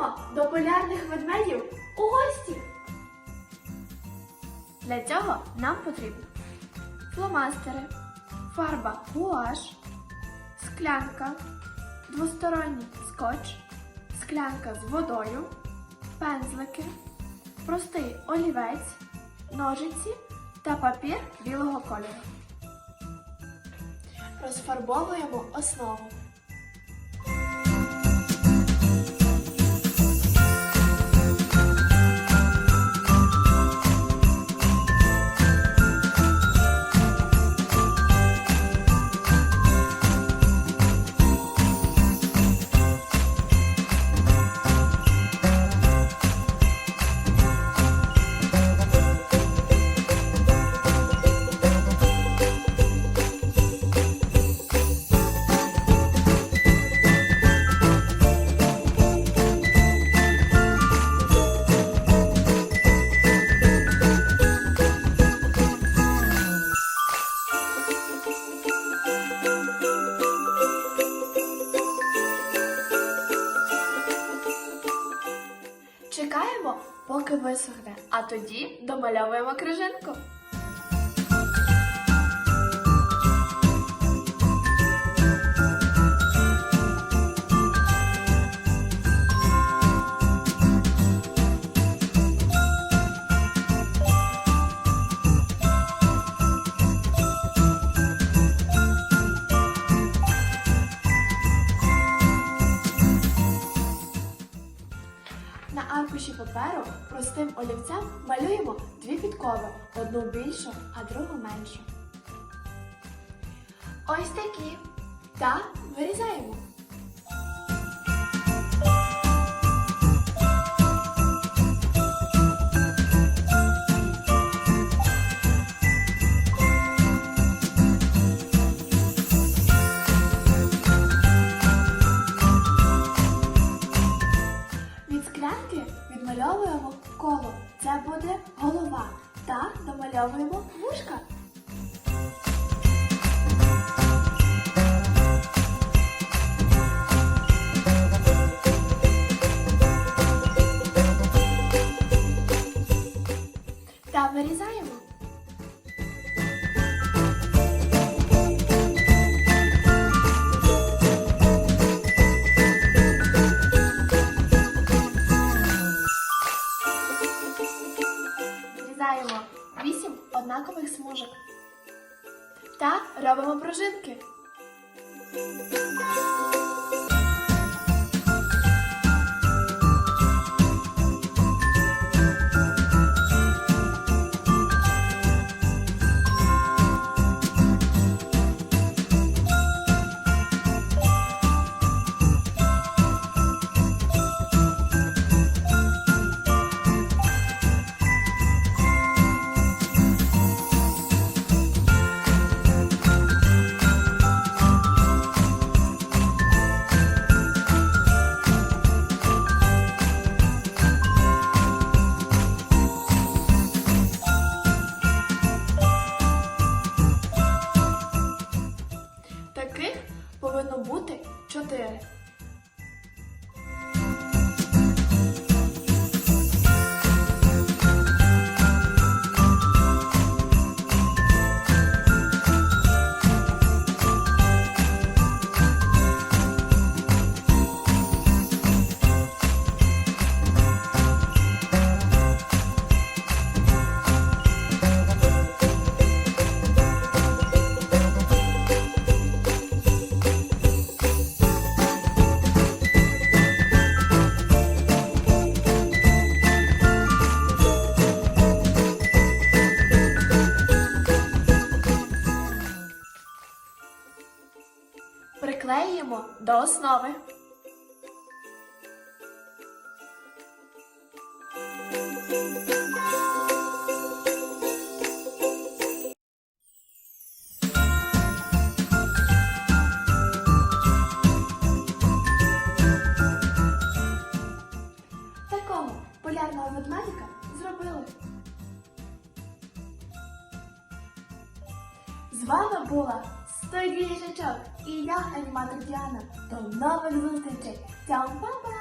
Помандруємо до полярних ведмедів у гості. Для цього нам потрібні фломастери, фарба гуаш, склянка, двосторонній скотч, склянка з водою, пензлики, простий олівець, ножиці та папір білого кольору. Розфарбовуємо основу. Поки висохне, а тоді домальовуємо крижинку. На аркуші паперу простим олівцем малюємо дві підкови, одну більшу, а другу меншу. Ось такі. Та вирізаємо. Від відмальовуємо коло. Це буде голова. Та домальовуємо вушка. Однакових смужок. Та робимо пружинки. Таких повинно бути 4. Приклеїмо до основи. Зробили. З вами була студії Їжачок і я, аніматор Діана. До нових зустрічей! Цям па-па!